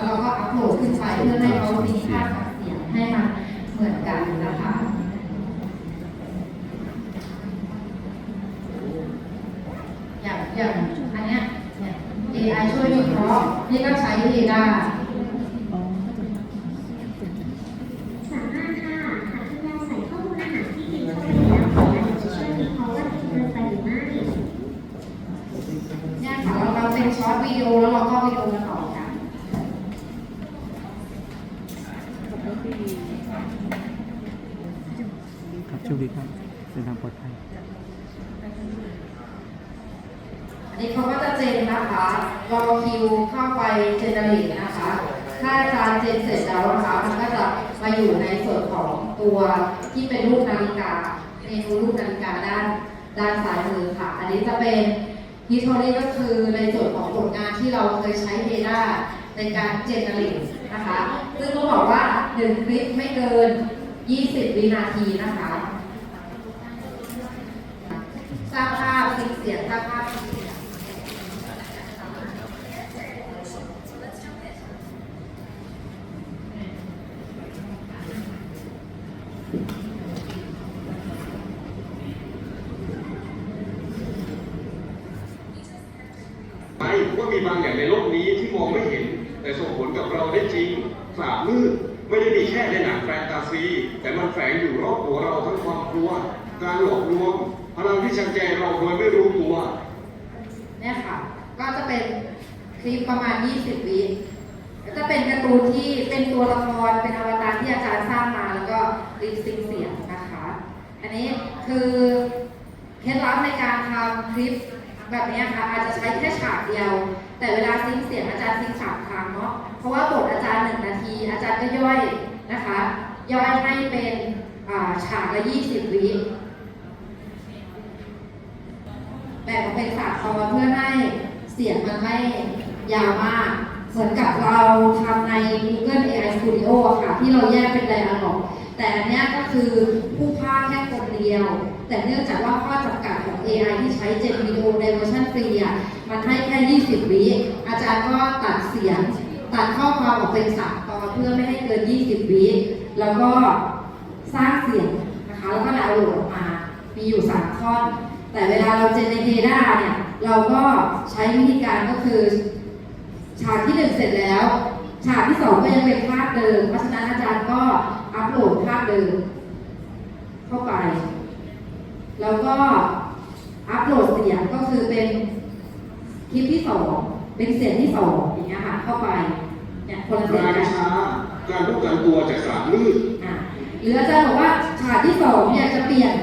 แล้วเราก็อัพโหลดขึ้นไปเพื่อให้เขามีค่ากัดเสียงให้มันเหมือนกันนะคะอย่างอย่างอันเนี้ยเนี่ย AI ช่วยวิเคราะห์นี่ก็ใช้ Ada สามารถค่ะหากคุณยายใส่ข้อมูลอาหารที่กินเข้าไปแล้วอาจจะช่วยวิเคราะห์ว่ากินเกินไปหรือไม่ เนี่ยค่ะเราเราเป็นช็อตวิดีโอแล้วเราก็วิดีโอมาต่อกัน ครับ โชคดีครับเดินทางปลอดภัยอันนี้เขาก็จะเจนนะคะรอคิวเข้าไปเจนเนอเรตนะคะ ถ้าอาจารย์เจนเสร็จแล้วนะคะมันก็จะมาอยู่ในส่วนของตัวที่เป็นรูปนาฬิกาเมนูรูปนาฬิกาด้านด้านซ้ายมือค่ะ อันนี้จะเป็น history ก็คือในส่วนของผลงานที่เราเคยใช้ Data ในการเจนเนอเรตนะคะ ซึ่งต้องบอกว่าหนึ่งคลิปไม่เกิน 20 วินาทีนะคะ ร้างภาพสิ่งเสียงสร้างภาพสิ่งเสียงว่ามีบางอย่างในโลกนี้ที่มองไม่เห็น แต่ส่งผลกับเราได้จริงสาบมืดไม่ได้มีแค่ในหนังแฟนตาซี แต่มันแฝงอยู่รอบตัวเราทั้งความกลัว การหลอกลวง พลังที่ชักแจนเราโดยไม่รู้ตัวเนี่ยค่ะ ก็จะเป็นคลิปประมาณ 20 วิก็จะเป็นการ์ตูนที่เป็นตัวละครเป็นอวตารที่อาจารย์สร้างมาแล้วก็ลิปซิงเสียงนะคะ อันนี้คือเคล็ดลับในการทำคลิปแบบนี้ค่ะอาจจะใช้แค่ฉากเดียว แต่เวลาซิงเสียงอาจารย์ซิงฉากครั้งเนาะเพราะว่าบทอาจารย์หนึ่งนาที อาจารย์ก็ย่อยนะคะ ย่อยให้เป็นฉากละ 20 วิ แบ่งออก เป็นสามตอนเพื่อให้เสียงมันไม่ยาวมาก เหมือนกับเราทำใน Google AI Studio ค่ะ ที่เราแยกเป็นไดอะล็อกแต่อันเนี้ยก็คือผู้พากแค่คนเดียว แต่เนื่องจากว่าข้อจำกัดของ AI ที่ใช้เจนวิดีโอในเวอร์ชันฟรีอะมันให้แค่ 20 วิอาจารย์ก็ตัดเสียง ตัดข้อความออกเป็นสามตอนเพื่อไม่ให้เกิน 20 วิแล้วก็สร้างเสียงนะคะ แล้วก็ดาวน์โหลดออกมา มีอยู่ 3 ข้อ แต่เวลาเราเจนในเ a าเนี่ย เราก็ใช้วิธีการก็คือ ฉากที่หนึ่งเสร็จแล้ว ฉากที่สองก็ยังเป็นภาพเดิม เพราะฉะนั้นอาจารย์ก็อัปโหลดภาพเดิม เข้าไป แล้วก็อัปโหลดเสียงก็คือเป็นคลิปที่สองเป็นเสียงที่สองอย่างเงี้ยค่ะเข้าไปเนี่ยคนละเสียงรากันชาการป้องกันตัวจากสาบมืดอะหรืออาจารย์บอกว่าฉากที่สองเนี่ยจะเปลี่ยน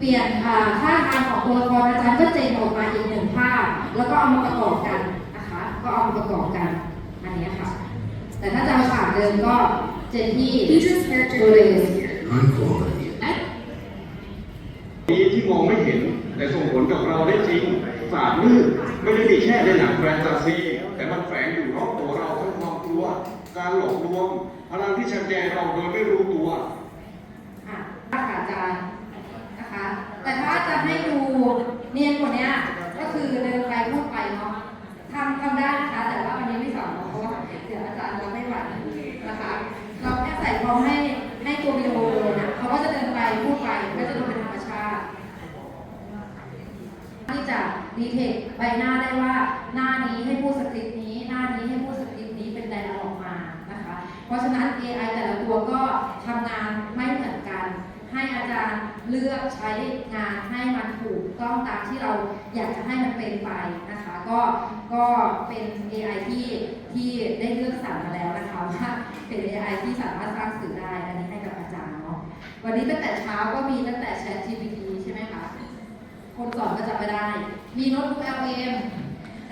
เปลี่ยนอ่าท่าทางของตัวละครอาจารย์ก็เจนออกมาอีกหนึ่งภาพ แล้วก็เอามาประกอบกันนะคะ ก็เอามาประกอบกันอันนี้ค่ะ แต่ถ้าจะเอาฉากเดิมก็เจนที่ Idris character ตัวเลย is here. High quality. นี้ที่มองไม่เห็นแต่ส่งผลกับเราได้จริงสาบมืดไม่ได้มีแค่ในหนังแฟนตาซี แต่มันแฝงอยู่รอบตัวเราทั้งความกลัว การหลอกลวงพลังที่ชักแจเราโดยไม่รู้ตัว อะค่ะอาจารย์นะคะ แต่ถ้าจะให้ดูเนียนกว่านี้ก็คือเดินไปพูดไปเนาะทำทำได้นะคะ แต่ว่าวันนี้ไม่สอนเนาะเพราะว่าเดี๋ยวอาจารย์เราไม่ไหวนะคะ เราแค่ใส่พร้อมให้ให้ตัววิดีโอเลยนะเขาก็จะเดินไปพูดไปก็จะดูเป็นธรรมชาติ ที่จะดี เทคใบหน้าได้ว่าหน้านี้ให้พูดสคริปต์นี้ หน้านี้ให้พูดสคริปต์นี้เป็นไดอะล็อกมานะคะ เพราะฉะนั้น AI แต่ละตัวก็ทำงานไม่เหมือนกัน ให้อาจารย์เลือกใช้งานให้มันถูกต้องตามที่เราอยากจะให้มันเป็นไปนะคะ ก็ก็เป็น AI ที่ที่ได้เลือกสรรมาแล้วนะคะว่าเป็น AI ที่สามารถสร้างสื่อได้อันนี้ให้กับอาจารย์เนาะวันนี้ตั้งแต่เช้าก็มีตั้งแต่ Chat GPT ใช่ไหมคะ คนส อนก็จะไม่ได้ มีโน้ตบุ๊ก LM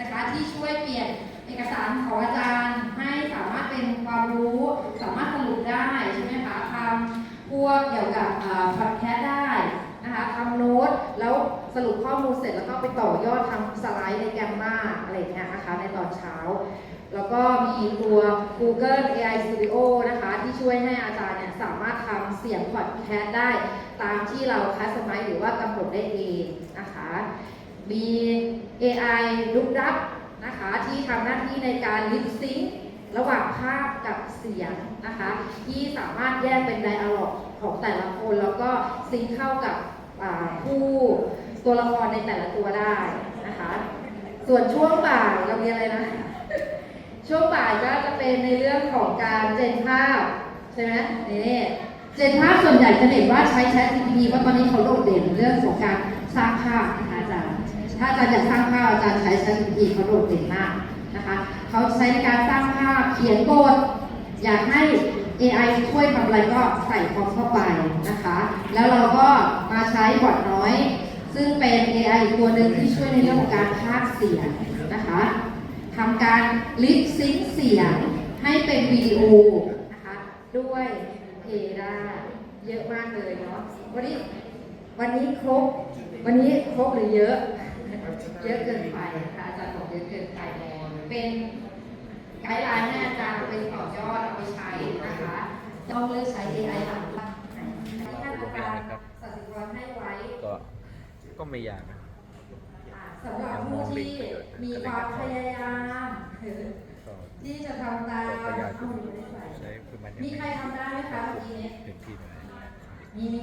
นะคะที่ช่วยเปลี่ยนเอกสารของอาจารย์ ให้สามารถเป็นความรู้ สามารถสรุปได้ใช่ไหมคะทำพวกเกี่ยวกับพอดแคสต์ได้นะคะทำโน้ตแล้วสรุปข้อมูลเสร็จแล้วก็ไปต่อยอดทำสไลด์ในแกมมาอะไรเงี้ยนะคะในตอนเช้า แล้วก็มีตัว Google AI Studio นะคะ ที่ช่วยให้อาจารย์เนี่ยสามารถทำเสียงพอดแคสต์ได้ ตามที่เราคัสตอมไมซ์หรือว่ากำหนดได้เองนะคะ มี AI ลุกดับนะคะที่ทำหน้าที่ในการลิปซิงระหว่างภาพกับเสียงนะคะที่สามารถแยกเป็นไดอะล็อกของแต่ละคน แล้วก็ซิงค์เข้ากับผู้ตัวละครในแต่ละตัวได้นะคะ ส่วนช่วงบ่ายเราเรียนอะไรนะ ช่วงบ่ายก็จะเป็นในเรื่องของการเจนภาพ ใช่ไหมนี่ เจนภาพส่วนใหญ่จะเห็นว่าใช้ Chat GPT เพราะตอนนี้เขาโดดเด่นเรื่องของการสร้างภาพนะคะอาจารย์ถ้าอาจารย์อยากสร้างภาพอาจารย์ใช้ Chat GPT เขาโดดเด่นมากนะคะเขาใช้ในการสร้างภาพเขียนบทอยากให้ AI ช่วยทำอะไรก็ใส่พร้อมเข้าไปนะคะ แล้วเราก็มาใช้บอทน้อย ซึ่งเป็น AI ตัวหนึ่งที่ช่วยในเรื่องของการพากเสียงนะคะทำการลิปซิงเสียงให้เป็นวิดีโอนะคะด้วย เพดาเยอะมากเลยเนาะวันนี้วันนี้ครบ วันนี้ครบหรือเยอะ เยอะเกินไปนะคะอาจารย์บอกเยอะเกินไปเป็นไกด์ไลน์ให้อาจารย์เอาไปต่อยอดเอาไปใช้นะคะต้องเลือกใช้ AI หลักที่ท่านอาจารย์สัสิกรให้ไว้ก็ก็ไม่ยากนะสำหรับผู้ที่มีความพยายามก็ ที่จะทำตามก็พยายามเอาอยู่ในใส่ใช้คือมันยังมีใครทำได้ไหมคะเมื่อกี้นี้ถึงที่ไหน มีมี